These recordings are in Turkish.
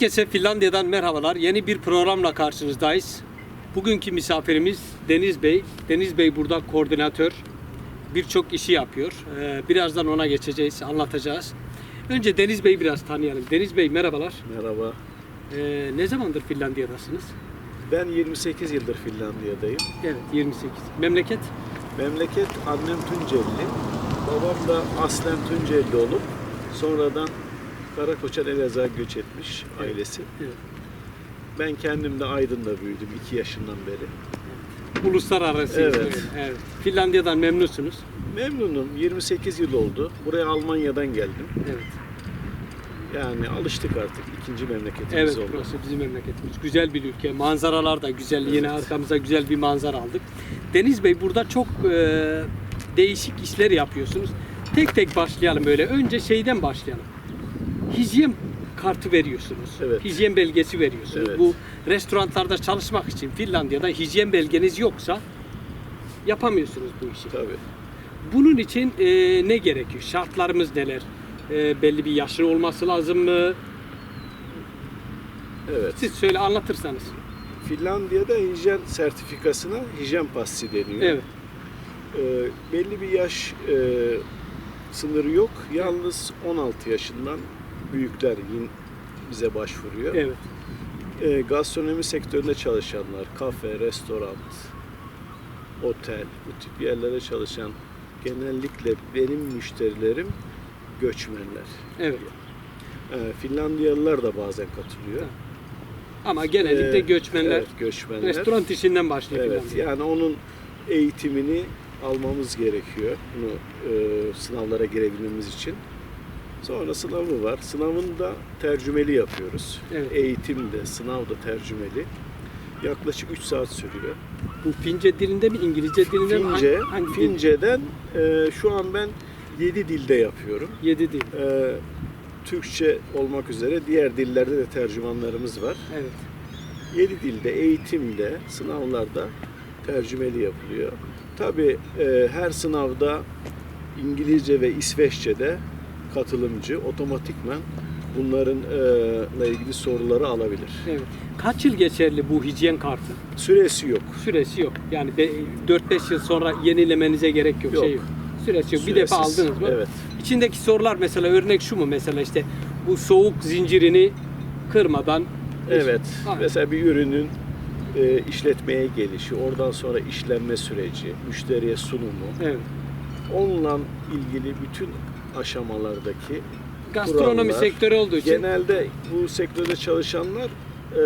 Herkese Finlandiya'dan merhabalar. Yeni bir programla karşınızdayız. Bugünkü misafirimiz Deniz Bey. Deniz Bey burada koordinatör. Birçok işi yapıyor. Ee, Birazdan ona geçeceğiz, anlatacağız. Önce Deniz Bey'i biraz tanıyalım. Deniz Bey merhabalar. Merhaba. Ee, ne zamandır Finlandiya'dasınız? Ben 28 yıldır Finlandiya'dayım. Evet, 28. Memleket? Memleket annem Tuncelli. Babam da aslen Tuncelli olup sonradan Karakoçan Elazığ'a göç etmiş ailesi. Evet. Ben kendim de Aydın'da büyüdüm 2 yaşından beri. Uluslararası. Evet. evet. evet. Finlandiya'dan memnunsunuz. Memnunum. 28 yıl oldu. Buraya Almanya'dan geldim. Evet. Yani alıştık artık. İkinci memleketimiz Evet, oldu. burası bizim memleketimiz. Güzel bir ülke. Manzaralar da güzel. Yine Evet. arkamıza güzel bir manzara aldık. Deniz Bey burada çok e, değişik işler yapıyorsunuz. Tek tek başlayalım böyle. Önce şeyden başlayalım. Hijyen kartı veriyorsunuz. Evet. Hijyen belgesi veriyorsunuz. Evet. Bu restoranlarda çalışmak için Finlandiya'da hijyen belgeniz yoksa yapamıyorsunuz bu işi. Tabii. Bunun için e, ne gerekiyor? Şartlarımız neler? E, belli bir yaşın olması lazım mı? Evet. Siz söyle anlatırsanız. Finlandiya'da hijyen sertifikasına hijyen passi deniyor. Evet. Ee, belli bir yaş e, sınırı yok. Yalnız 16 yaşından büyükler bize başvuruyor. Evet. Ee, gastronomi sektöründe çalışanlar, kafe, restoran, otel, bu tip yerlere çalışan genellikle benim müşterilerim göçmenler. Evet. Ee, Finlandiyalılar da bazen katılıyor. Ama genellikle Ee, göçmenler evet, göçmenler. restoran işinden başlıyor. Evet, Finlandiya. yani onun eğitimini almamız gerekiyor. Bunu e, sınavlara girebilmemiz için. Sonra sınavı var. Sınavını da tercümeli yapıyoruz. Evet. Eğitim de, sınav da tercümeli. Yaklaşık 3 saat sürüyor. Bu Fince dilinde mi, İngilizce dilinde mi? Fince, Hangi, hangi? Fince'den e, şu an ben 7 dilde yapıyorum. Yedi dil. E, Türkçe olmak üzere diğer dillerde de tercümanlarımız var. Evet. 7 dilde, eğitimde, sınavlarda tercümeli yapılıyor. Tabi her sınavda İngilizce ve İsveççe'de katılımcı otomatikman bunların e, ilgili soruları alabilir. Evet. Kaç yıl geçerli bu hijyen kartı? Süresi yok. Süresi yok. Yani be- 4-5 yıl sonra yenilemenize gerek yok. Yok. Şey yok. Süresi yok. Bir defa Süresiz. aldınız mı? Evet. İçindeki sorular mesela örnek şu mu mesela işte bu soğuk zincirini kırmadan Evet. Aynen. Mesela bir ürünün e, işletmeye gelişi, oradan sonra işlenme süreci, müşteriye sunumu, Evet. onunla ilgili bütün aşamalardaki Gastronomi kurallar, sektörü olduğu için Genelde bu sektörde çalışanlar e,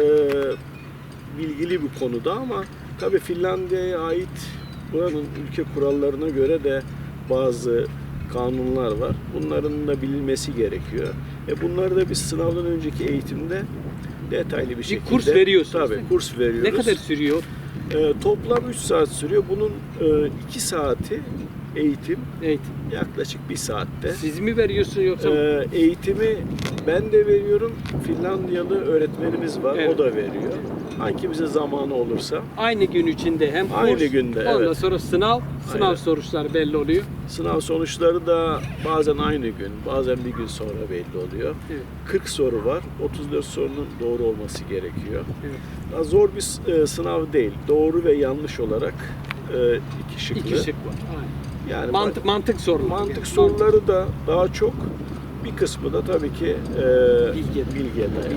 bilgili bir konuda ama tabii Finlandiya'ya ait buranın ülke kurallarına göre de bazı kanunlar var. Bunların da bilinmesi gerekiyor. E bunları da biz sınavdan önceki eğitimde detaylı bir şekilde kurs veriyorsunuz Tabii kurs veriyoruz. ne kadar sürüyor? E, toplam 3 saat sürüyor. Bunun 2 saati eğitim Eğitim. yaklaşık 1 saatte. Siz mi veriyorsun yoksa? Ee, eğitimi ben de veriyorum. Finlandiyalı öğretmenimiz var. Evet. O da veriyor. Hangimize zamanı olursa. Aynı gün içinde hem kurs, Aynı günde, ondan evet. sonra sınav, sınav Aynen. sonuçları belli oluyor. Sınav sonuçları da bazen aynı gün, bazen bir gün sonra belli oluyor. Evet. 40 soru var. 34 sorunun doğru olması gerekiyor. Evet. Daha zor bir e, sınav değil. Doğru ve yanlış olarak e, iki şıklı. İki şık var. Aynen. Yani Mantık, mantık soruları. mantık Yani. soruları da daha çok bir kısmı da tabii ki e, dayalı.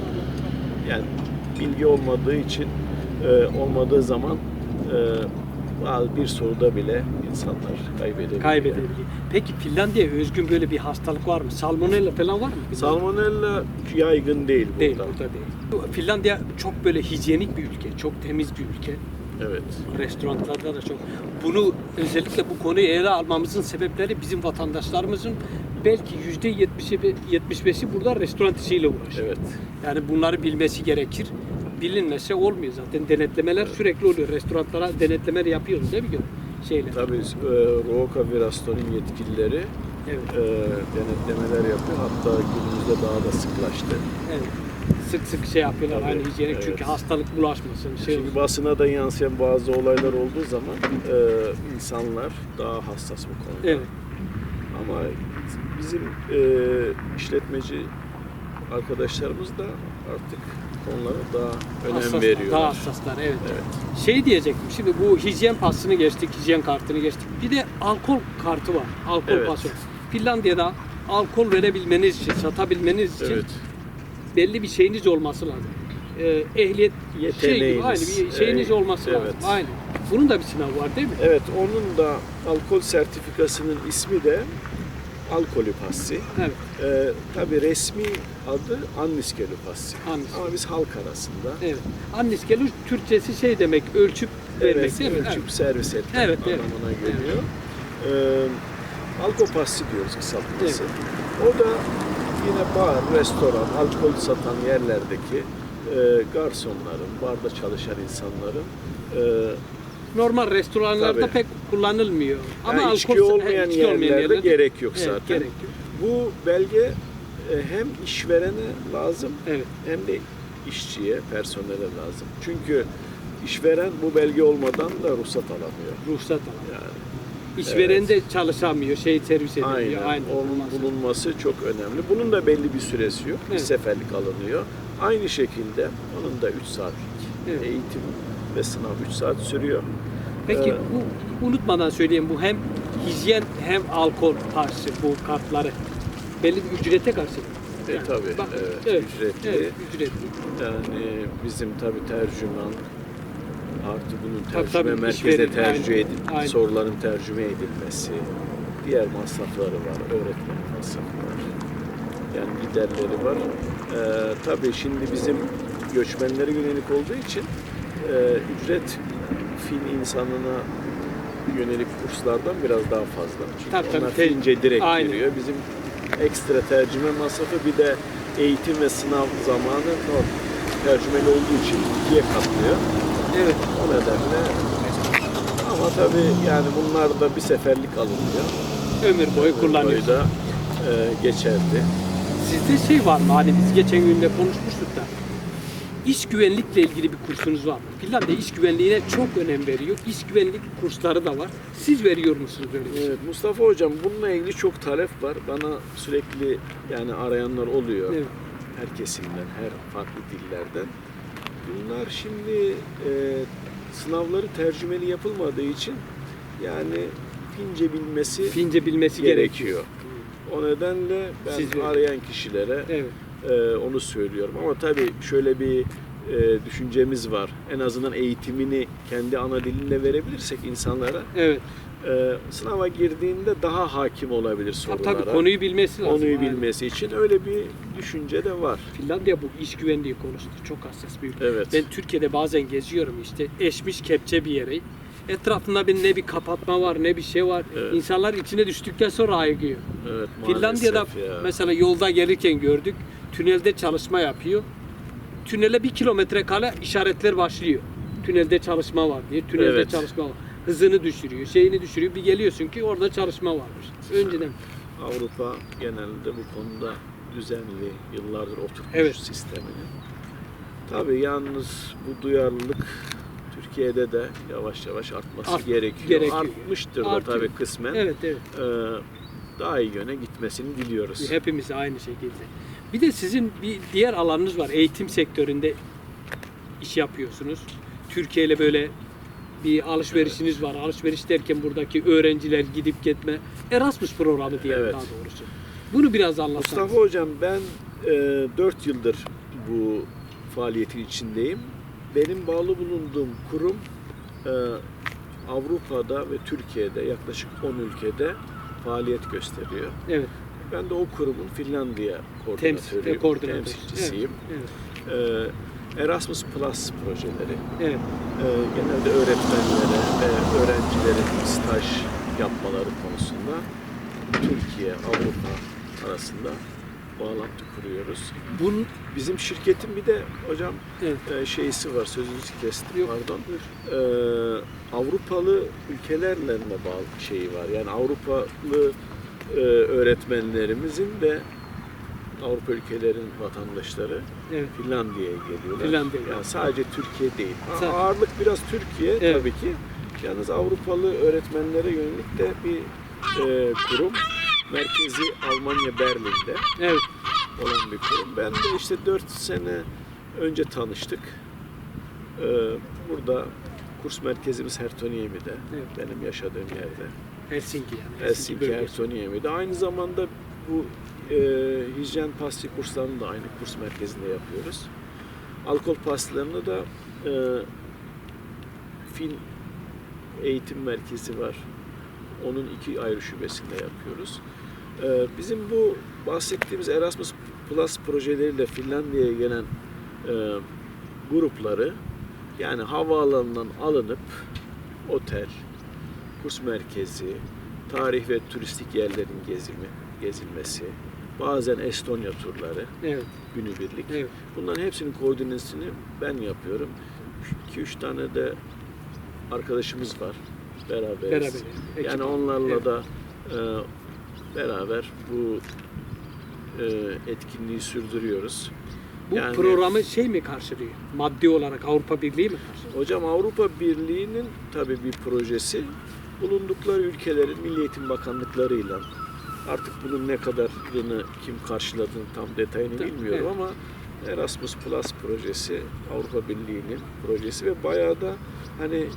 Yani bilgi olmadığı için e, olmadığı zaman e, bir soruda bile insanlar kaybedebiliyor. Kaybedebiliyor. Peki Finlandiya özgün böyle bir hastalık var mı? Salmonella falan var mı? Salmonella yaygın değil burada. Değil, burada değil. Finlandiya çok böyle hijyenik bir ülke, çok temiz bir ülke. Evet. Restoranlarda da çok. Bunu özellikle bu konuyu ele almamızın sebepleri bizim vatandaşlarımızın belki yüzde 70'i 75'i burada restoran işiyle uğraşıyor. Evet. Yani bunları bilmesi gerekir. Bilinmese olmuyor zaten. Denetlemeler sürekli oluyor. Restoranlara denetlemeler yapıyoruz değil mi? Şeyle. Tabii e, Roka Virastor'un yetkilileri Evet. e, denetlemeler yapıyor. Hatta günümüzde daha da sıklaştı. evet. Sık sık şey yapıyorlar Tabii, aynı hijyenik evet. çünkü hastalık bulaşmasın. Şey Çünkü olsun. basına da yansıyan bazı olaylar olduğu zaman e, insanlar daha hassas bu konuda. Evet. Ama bizim e, işletmeci arkadaşlarımız da artık onlara daha önem Hassaslar, veriyorlar. Daha hassaslar evet. Evet. Şey diyecektim şimdi bu hijyen passını geçtik, hijyen kartını geçtik. Bir de alkol kartı var. Alkol Evet. pası. Finlandiya'da alkol verebilmeniz için, satabilmeniz için Evet. belli bir şeyiniz olması lazım. Ee, ehliyet şey gibi Yeteneğiniz, aynı bir şeyiniz e, olması lazım. evet. Aynı. Bunun da bir sınavı var değil mi? Evet, onun da alkol sertifikasının ismi de alkolü passi. Evet. Ee, tabii resmi adı Anniskelü passi. Annis. Ama biz halk arasında Evet. Annis gelir Türkçesi şey demek, ölçüp vermek evet, değil mi? ölçüp servis etmek Evet, evet. anlamına geliyor. Ee, alkol passi diyoruz kısaltması. O da yine bar, restoran, alkol satan yerlerdeki e, garsonların, barda çalışan insanların e, Normal restoranlarda Tabii. pek kullanılmıyor. Ama yani alkol olmayan içki olmayan yerlerde yerlerde- gerek yok Evet, zaten. gerek yok. Bu belge e, hem işverene lazım Evet. hem de işçiye, personele lazım. Çünkü işveren bu belge olmadan da ruhsat alamıyor. Ruhsat alan. Yani İşveren de çalışamıyor, şey servis edemiyor. aynen. Onun olmaz. bulunması çok önemli. Bunun da belli bir süresi yok. Bir Evet. seferlik alınıyor. Aynı şekilde onun da 3 saatlik Evet. eğitim ve sınav 3 saat sürüyor. Peki Ee, bu unutmadan söyleyeyim bu hem hijyen hem alkol karşı bu kartları belli bir ücrete karşı. E, tabii, evet, ücretli. Evet, ücretli. Yani bizim tabi tercüman artı bunun Tabii, tercüme tabii, işveren, tercüme aynen, edil, aynen. soruların tercüme edilmesi, diğer masrafları var, öğretmen masrafı var. Yani giderleri var. Ee, tabii şimdi bizim göçmenlere yönelik olduğu için ücret Fin insanına yönelik kurslardan biraz daha fazla. Çünkü Tabii, tabii, onlar te- Fince direkt aynen. giriyor. Bizim ekstra tercüme masrafı bir de eğitim ve sınav zamanı normal tercümeli olduğu için ikiye katlıyor. Evet. O nedenle ama tabii yani bunlar da bir seferlik alınıyor. Ömür boyu kullanıyor. Boyu da e, geçerli. Sizde şey var mı? Hani biz geçen gün de konuşmuştuk. İş güvenlikle ilgili bir kursunuz var mı? Finlandiya iş güvenliğine çok önem veriyor. İş güvenlik kursları da var. Siz veriyor musunuz böyle bir şey? Evet, Mustafa Hocam bununla ilgili çok talep var. Bana sürekli yani arayanlar oluyor. Evet. Her kesimden, her farklı dillerden. Bunlar şimdi e, sınavları tercümeli yapılmadığı için yani Fince bilmesi Fince bilmesi gerekiyor. gerekiyor. O nedenle ben Siz arayan kişilere Evet. E, onu söylüyorum. Ama tabii şöyle bir e, düşüncemiz var. En azından eğitimini kendi ana dilinle verebilirsek insanlara Evet. e, sınava girdiğinde daha hakim olabilir Tabii, sorulara. tabii konuyu bilmesi lazım. Konuyu Aynen. bilmesi için öyle bir düşünce de var. Finlandiya bu iş güvenliği konusunda çok hassas bir ülke. Evet. Ben Türkiye'de bazen geziyorum işte eşmiş kepçe bir yere. Etrafında bir ne bir kapatma var ne bir şey var. Evet. İnsanlar içine düştükten sonra ayıkıyor. Evet, Finlandiya'da ya. mesela yolda gelirken gördük. Tünelde çalışma yapıyor. Tünele bir kilometre kala işaretler başlıyor. Tünelde çalışma var diye. Tünelde Evet. çalışma var. Hızını düşürüyor, şeyini düşürüyor. Bir geliyorsun ki orada çalışma varmış. Önceden. Avrupa genelde bu konuda düzenli, yıllardır oturtmuş Evet. sistemini. Tabii yalnız bu duyarlılık Türkiye'de de yavaş yavaş artması Art- gerekiyor. gerekiyor. Artmıştır da Artıyor. tabii kısmen. Evet evet. Ee, daha iyi yöne gitmesini diliyoruz. Hepimiz aynı şekilde. Bir de sizin bir diğer alanınız var. Eğitim sektöründe iş yapıyorsunuz. Türkiye ile böyle bir alışverişiniz var. Alışveriş derken buradaki öğrenciler gidip gitme. Erasmus programı diyelim Evet. daha doğrusu. Bunu biraz anlatsanız. Mustafa Hocam ben e, 4 yıldır bu faaliyetin içindeyim. Benim bağlı bulunduğum kurum e, Avrupa'da ve Türkiye'de yaklaşık 10 ülkede faaliyet gösteriyor. Evet. Ben de o kurumun Finlandiya Temsil, koordinatörüyüm, koordinatör. temsilcisiyim. Evet. E, Erasmus Plus projeleri Evet. e, genelde öğretmenlere ve öğrencilerin staj yapmaları konusunda Türkiye, Avrupa arasında bağlantı kuruyoruz. Bunun Bizim şirketin bir de hocam evet. e, şeysi var, sözünüzü kestim Yok. pardon. E, Avrupalı ülkelerle de bağlı şeyi var. Yani Avrupalı e, öğretmenlerimizin de Avrupa ülkelerinin vatandaşları Evet. Finlandiya'ya geliyorlar. Finlandiya'ya. Yani sadece Türkiye değil. Sa- Ağırlık biraz Türkiye Evet. tabii ki. Yalnız Avrupalı öğretmenlere yönelik de bir e, kurum. Merkezi Almanya Berlin'de. Evet. olan bir kurum. Ben de işte 4 sene önce tanıştık. Ee, burada kurs merkezimiz Hertoniemi'de. Evet. Benim yaşadığım yerde. Helsinki yani. Helsinki bölgesi. Hertoniemi'de. Aynı zamanda bu e, hijyen pasti kurslarını da aynı kurs merkezinde yapıyoruz. Alkol pastilerini de e, Fin Eğitim Merkezi var. Onun iki ayrı şubesinde yapıyoruz. E, bizim bu bahsettiğimiz Erasmus Plus projeleriyle Finlandiya'ya gelen e, grupları yani havaalanından alınıp otel, kurs merkezi, tarih ve turistik yerlerin gezimi, gezilmesi, bazen Estonya turları, Evet, günübirlik. evet. Bunların hepsinin koordinasyonu ben yapıyorum. 2-3 tane de arkadaşımız var. Beraberiz. Beraber. ekip. Yani onlarla Evet. da e, beraber bu e, etkinliği sürdürüyoruz. Bu yani- programı şey mi karşılıyor? Maddi olarak Avrupa Birliği mi karşılıyor? Hocam Avrupa Birliği'nin tabii bir projesi bulundukları ülkelerin Milli Eğitim Bakanlıklarıyla artık bunun ne kadarını kim karşıladığını tam detayını Tabii, bilmiyorum evet. ama Erasmus Plus projesi Avrupa Birliği'nin projesi ve bayağı da hani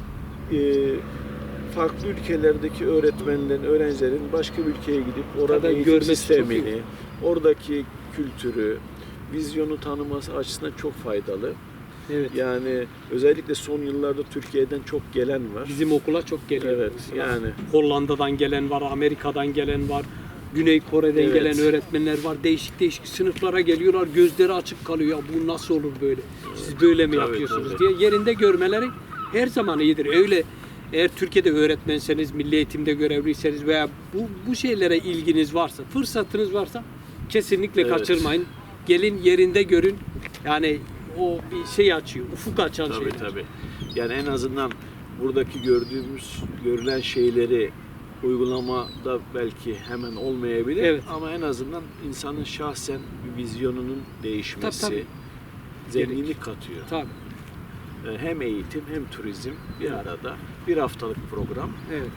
e, farklı ülkelerdeki öğretmenlerin, öğrencilerin başka bir ülkeye gidip oranın Tabii eğitim sistemini, oradaki kültürü, vizyonu tanıması açısından çok faydalı. Evet. Yani özellikle son yıllarda Türkiye'den çok gelen var. Bizim okula çok geliyor. Evet mesela. yani Hollanda'dan gelen var, Amerika'dan gelen var, Güney Kore'den Evet. gelen öğretmenler var. Değişik değişik sınıflara geliyorlar. Gözleri açık kalıyor. Ya bu nasıl olur böyle? Siz böyle mi Tabii, yapıyorsunuz tabii. diye yerinde görmeleri her zaman iyidir. Öyle eğer Türkiye'de öğretmenseniz, milli eğitimde görevliyseniz veya bu bu şeylere ilginiz varsa, fırsatınız varsa kesinlikle Evet. kaçırmayın. Gelin yerinde görün. Yani o bir şey açıyor, ufuk açan tabii şeyler. tabii. Yani en azından buradaki gördüğümüz, görülen şeyleri uygulamada belki hemen olmayabilir Evet. ama en azından insanın şahsen bir vizyonunun değişmesi Tabii, tabii. zenginlik katıyor. Tabii. Ee, Hem eğitim hem turizm bir arada bir haftalık program. Evet.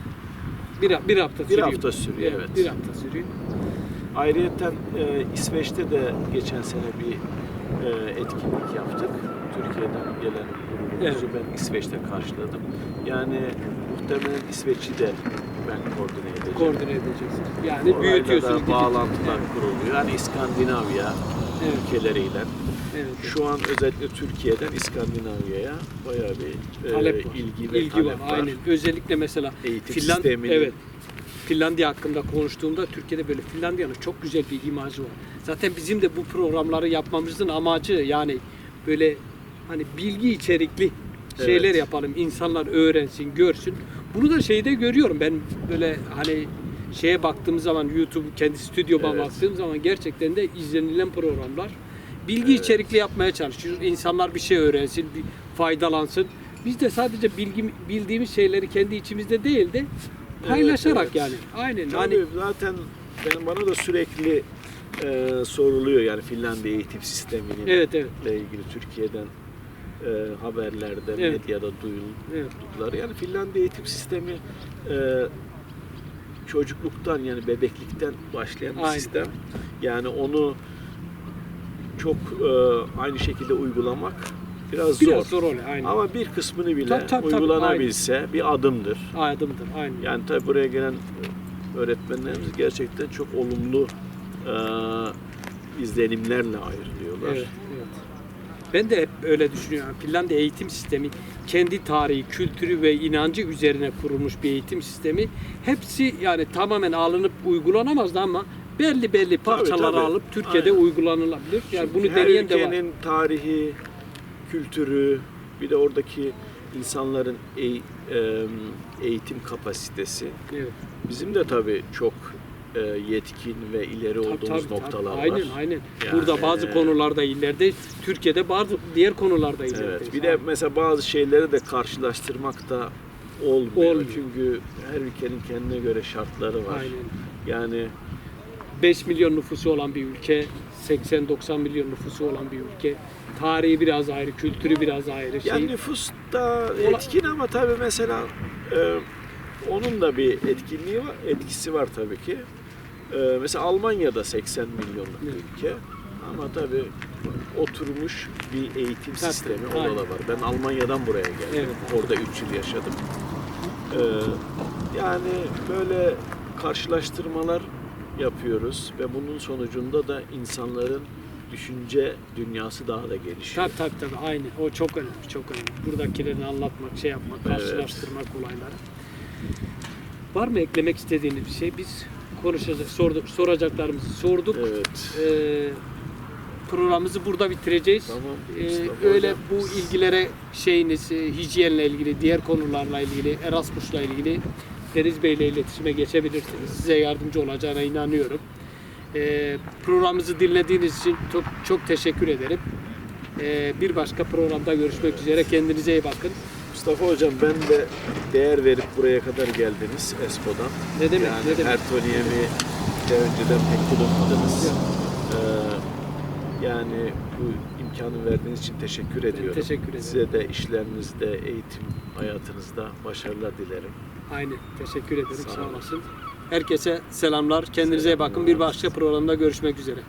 Bir, bir hafta Bir sürüyor. hafta sürüyor evet. Bir hafta sürüyor. Ayrıyeten e, İsveç'te de geçen sene bir etkinlik yaptık. Türkiye'den gelen grubumuzu ben İsveç'te karşıladım. Yani muhtemelen İsveç'i de ben koordine edeceğim. Koordine edeceksiniz. Yani Orayla büyütüyorsunuz. da bağlantılar kuruluyor. Yani İskandinavya Evet. ülkeleriyle. Evet. Şu an özellikle Türkiye'den İskandinavya'ya bayağı bir e, talep var. ilgi ve İlgi talep var. var. Aynen. Özellikle mesela Eğitim Finland sistemini evet. Finlandiya hakkında konuştuğumda Türkiye'de böyle Finlandiya'nın çok güzel bir imajı var. Zaten bizim de bu programları yapmamızın amacı yani böyle hani bilgi içerikli şeyler Evet. yapalım. İnsanlar öğrensin, görsün. Bunu da şeyde görüyorum. Ben böyle hani şeye baktığım zaman YouTube kendi stüdyoma Evet. baktığım zaman gerçekten de izlenilen programlar bilgi Evet. içerikli yapmaya çalışıyoruz. İnsanlar bir şey öğrensin, bir faydalansın. Biz de sadece bilgi, bildiğimiz şeyleri kendi içimizde değil de paylaşarak evet. yani. Aynen. Tabii Hani zaten ben bana da sürekli e, soruluyor yani Finlandiya eğitim sisteminin evet evet. ile ilgili Türkiye'den e, haberlerde, Evet. medyada Evet. duydukları. Yani Finlandiya eğitim sistemi e, çocukluktan yani bebeklikten başlayan bir Aynen. sistem. Yani onu çok e, aynı şekilde uygulamak biraz, Biraz zor. zor oluyor. Aynen. Ama bir kısmını bile Tabii, tabii, tabii, uygulanabilse bir adımdır. Adımdır. Aynen. Yani tabi buraya gelen öğretmenlerimiz gerçekten çok olumlu e, izlenimlerle ayrılıyorlar. Evet, evet. Ben de hep öyle düşünüyorum. Finlandiya eğitim sistemi kendi tarihi, kültürü ve inancı üzerine kurulmuş bir eğitim sistemi. Hepsi yani tamamen alınıp uygulanamazdı ama belli belli parçaları tabii. alıp Türkiye'de Aynen. uygulanılabilir. Yani bunu Her deneyen de var. ülkenin tarihi, kültürü, bir de oradaki insanların eğ- eğitim kapasitesi. Evet. Bizim de tabii çok e, yetkin ve ileri Tabii, olduğumuz tabii, tabii. noktalar aynen, var. Aynen Yani- Burada bazı konularda ileride, Türkiye'de bazı diğer konularda ileride. Evet. Bir de mesela bazı şeyleri de karşılaştırmak da olmuyor. Olmuyor. Çünkü her ülkenin kendine göre şartları var. Aynen. Yani 5 milyon nüfusu olan bir ülke, 80-90 milyon nüfusu olan bir ülke. Tarihi biraz ayrı, kültürü biraz ayrı. Şey. Yani nüfus da etkin ama tabii mesela e, onun da bir etkinliği var, etkisi var tabii ki. E, mesela Almanya'da 80 milyonluk bir ülke Ama tabii oturmuş bir eğitim Tabii, sistemi aynen. orada da var. Ben Almanya'dan buraya geldim. Evet. Orada 3 yıl yaşadım. Ee, yani böyle karşılaştırmalar yapıyoruz ve bunun sonucunda da insanların düşünce dünyası daha da gelişiyor. Tabii tabii tabii aynı. O çok önemli, çok önemli. Buradakilerini anlatmak, şey yapmak, Evet. karşılaştırmak olayları. Var mı eklemek istediğiniz bir şey? Biz konuşacak, sorduk, soracaklarımızı sorduk. Evet. Ee, programımızı burada bitireceğiz. Tamam. Ee, öyle Hocam. bu ilgilere şeyiniz, e, hijyenle ilgili, diğer konularla ilgili, Erasmus'la ilgili Deniz Bey ile iletişime geçebilirsiniz. Size yardımcı olacağına inanıyorum. Ee, programımızı dinlediğiniz için çok, çok teşekkür ederim. Ee, bir başka programda görüşmek üzere. Kendinize iyi bakın. Mustafa Hocam ben de değer verip buraya kadar geldiniz Espo'dan. Ne demek? yani ne demek? De önceden pek bulunmadınız. Ee, yani bu imkanı verdiğiniz için teşekkür ediyorum. teşekkür ederim. Size de işlerinizde, eğitim hayatınızda başarılar dilerim. Aynı. Teşekkür ederim. Sağ Sağ olasın. Herkese selamlar. Kendinize iyi bakın. Bir başka programda görüşmek üzere.